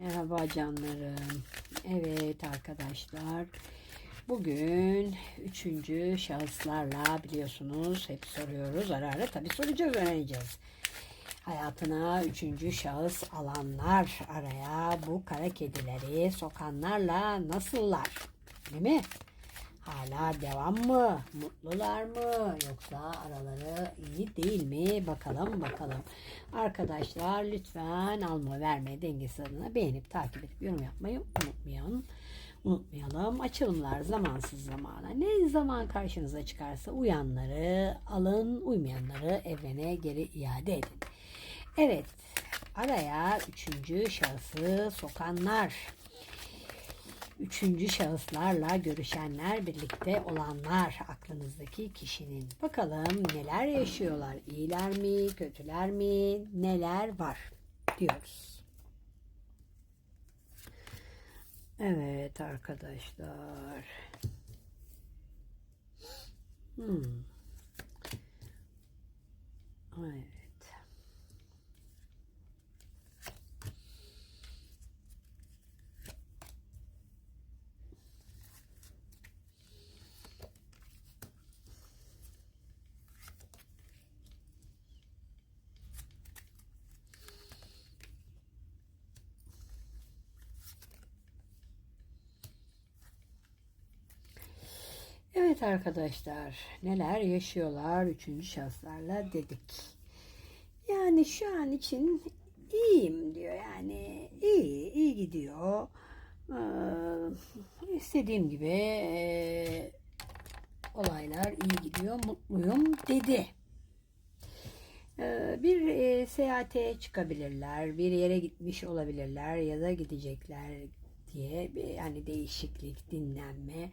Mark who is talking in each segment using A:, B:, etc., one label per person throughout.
A: Merhaba canlarım. Evet arkadaşlar. Bugün üçüncü şahıslarla biliyorsunuz hep soruyoruz. Ara ara tabii soracağız öğreneceğiz. Hayatına üçüncü şahıs alanlar araya bu kara kedileri sokanlarla nasıllar? Değil mi? Hala devam mı? Mutlular mı? Yoksa araları iyi değil mi? Bakalım bakalım. Arkadaşlar lütfen alma verme dengesi adına beğenip takip edip yorum yapmayı unutmayın. Unutmayalım. Açılımlar zamansız zamana. Ne zaman karşınıza çıkarsa uyanları alın, uymayanları evrene geri iade edin. Evet, araya üçüncü şahsı sokanlar üçüncü şahıslarla görüşenler, birlikte olanlar aklınızdaki kişinin. Bakalım neler yaşıyorlar? İyiler mi, kötüler mi, neler var diyoruz. Evet arkadaşlar. Hmm. Evet. Evet arkadaşlar neler yaşıyorlar üçüncü şahıslarla dedik. Yani şu an için iyiyim diyor yani iyi iyi gidiyor. Ee, istediğim gibi e, olaylar iyi gidiyor mutluyum dedi. Ee, bir e, seyahate çıkabilirler, bir yere gitmiş olabilirler ya da gidecekler diye bir yani değişiklik, dinlenme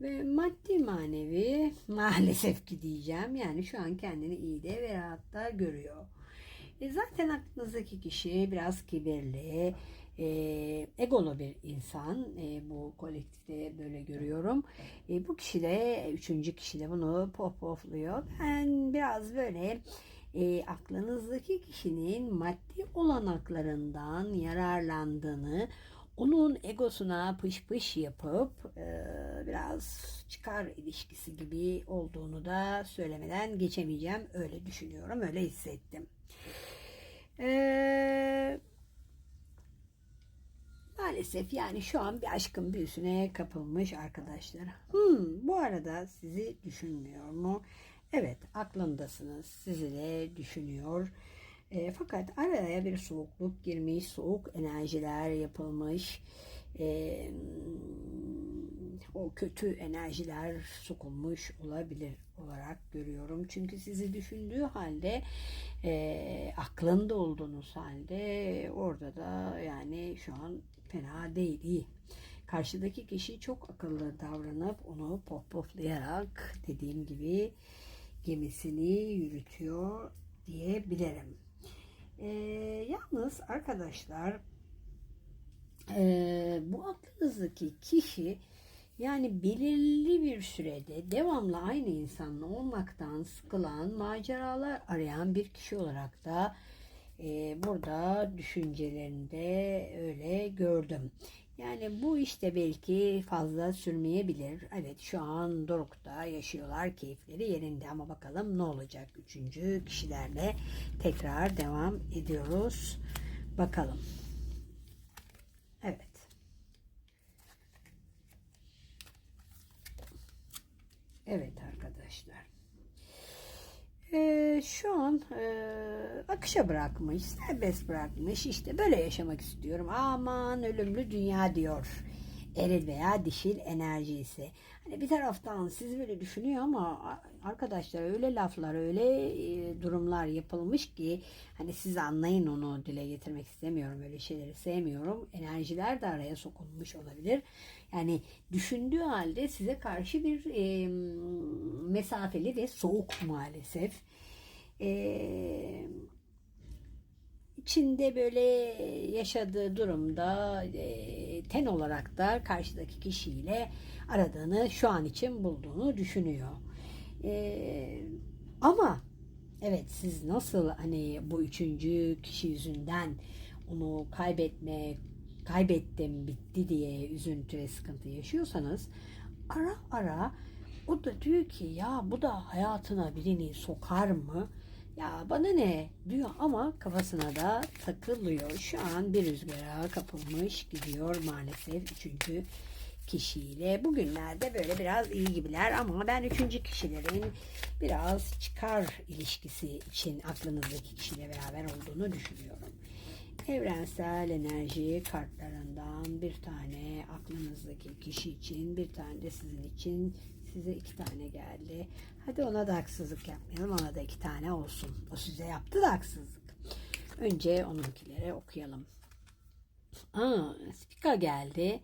A: ve maddi manevi maalesef ki diyeceğim yani şu an kendini iyi de ve rahatta görüyor. E zaten aklınızdaki kişi biraz kibirli, e, egolu bir insan. E, bu kolektifte böyle görüyorum. E, bu kişi de, üçüncü kişi de bunu pohpohluyor. Ben biraz böyle e, aklınızdaki kişinin maddi olanaklarından yararlandığını, onun egosuna pış pış yapıp e, biraz çıkar ilişkisi gibi olduğunu da söylemeden geçemeyeceğim. Öyle düşünüyorum, öyle hissettim. E, maalesef yani şu an bir aşkın büyüsüne kapılmış arkadaşlar. Hmm, bu arada sizi düşünmüyor mu? Evet, aklındasınız. Sizi de düşünüyor. E, fakat araya bir soğukluk girmiş, soğuk enerjiler yapılmış. E, o kötü enerjiler sokulmuş olabilir olarak görüyorum. Çünkü sizi düşündüğü halde e, aklında olduğunuz halde orada da yani şu an fena değil iyi. Karşıdaki kişi çok akıllı davranıp onu pohpohlayarak dediğim gibi gemisini yürütüyor diyebilirim. E, yalnız arkadaşlar e, bu aklınızdaki kişi yani belirli bir sürede devamlı aynı insanla olmaktan sıkılan, maceralar arayan bir kişi olarak da e, burada düşüncelerinde öyle gördüm. Yani bu işte belki fazla sürmeyebilir. Evet şu an Doruk'ta yaşıyorlar keyifleri yerinde ama bakalım ne olacak. Üçüncü kişilerle tekrar devam ediyoruz. Bakalım. Evet. Evet arkadaşlar. Ee, şu an e, akışa bırakmış, serbest bırakmış. İşte böyle yaşamak istiyorum. Aman ölümlü dünya diyor. Eril veya dişil enerji ise. Hani bir taraftan siz böyle düşünüyor ama arkadaşlar öyle laflar, öyle e, durumlar yapılmış ki hani siz anlayın onu dile getirmek istemiyorum. Öyle şeyleri sevmiyorum. Enerjiler de araya sokulmuş olabilir. Yani düşündüğü halde size karşı bir e, mesafeli ve soğuk maalesef. Eee içinde böyle yaşadığı durumda e, ten olarak da karşıdaki kişiyle aradığını şu an için bulduğunu düşünüyor. E, ama evet siz nasıl hani bu üçüncü kişi yüzünden onu kaybetme kaybettim bitti diye üzüntü ve sıkıntı yaşıyorsanız ara ara o da diyor ki ya bu da hayatına birini sokar mı? Ya bana ne diyor ama kafasına da takılıyor. Şu an bir rüzgara kapılmış gidiyor maalesef üçüncü kişiyle. Bugünlerde böyle biraz iyi gibiler ama ben üçüncü kişilerin biraz çıkar ilişkisi için aklınızdaki kişiyle beraber olduğunu düşünüyorum. Evrensel enerji kartlarından bir tane aklınızdaki kişi için, bir tane de sizin için size iki tane geldi. Hadi ona da haksızlık yapmayalım. Ona da iki tane olsun. O size yaptı da haksızlık. Önce onunkileri okuyalım. Aa, spika geldi.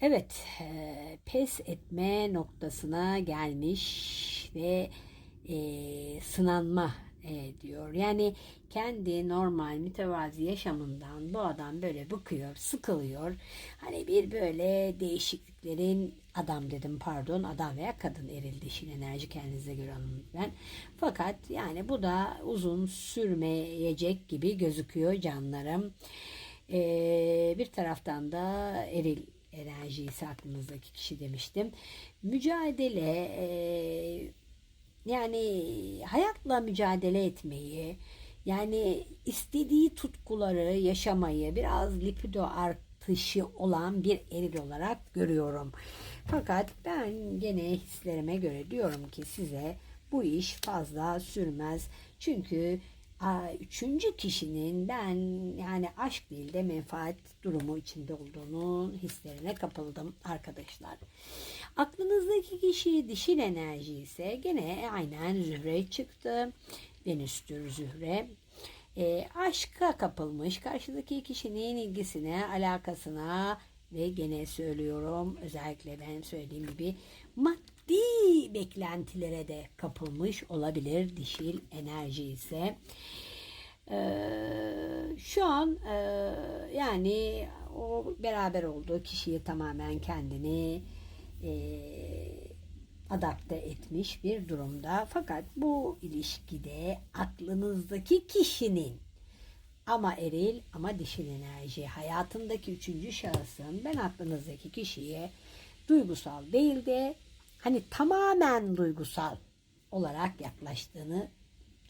A: Evet, e, pes etme noktasına gelmiş ve e, sınanma diyor. Yani kendi normal mütevazi yaşamından bu adam böyle bıkıyor, sıkılıyor. Hani bir böyle değişikliklerin adam dedim pardon adam veya kadın eril dişil enerji kendinize göre alın lütfen. Fakat yani bu da uzun sürmeyecek gibi gözüküyor canlarım. E, bir taraftan da eril enerji ise aklınızdaki kişi demiştim. Mücadele e, yani hayatla mücadele etmeyi yani istediği tutkuları yaşamayı biraz lipido artışı olan bir eril olarak görüyorum. Fakat ben gene hislerime göre diyorum ki size bu iş fazla sürmez. Çünkü üçüncü kişinin ben yani aşk değil de menfaat durumu içinde olduğunu hislerine kapıldım arkadaşlar. Aklınızdaki kişi dişil enerji ise gene aynen Zühre çıktı. Venüs'tür Zühre. E, aşka kapılmış karşıdaki kişinin ilgisine, alakasına ve gene söylüyorum özellikle ben söylediğim gibi maddi beklentilere de kapılmış olabilir dişil enerji ise. Ee, şu an e, yani o beraber olduğu kişiyi tamamen kendini e, adapte etmiş bir durumda. Fakat bu ilişkide aklınızdaki kişinin ama eril ama dişil enerji hayatındaki üçüncü şahısın ben aklınızdaki kişiye duygusal değil de hani tamamen duygusal olarak yaklaştığını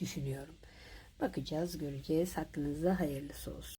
A: düşünüyorum. Bakacağız, göreceğiz. Hakkınızda hayırlısı olsun.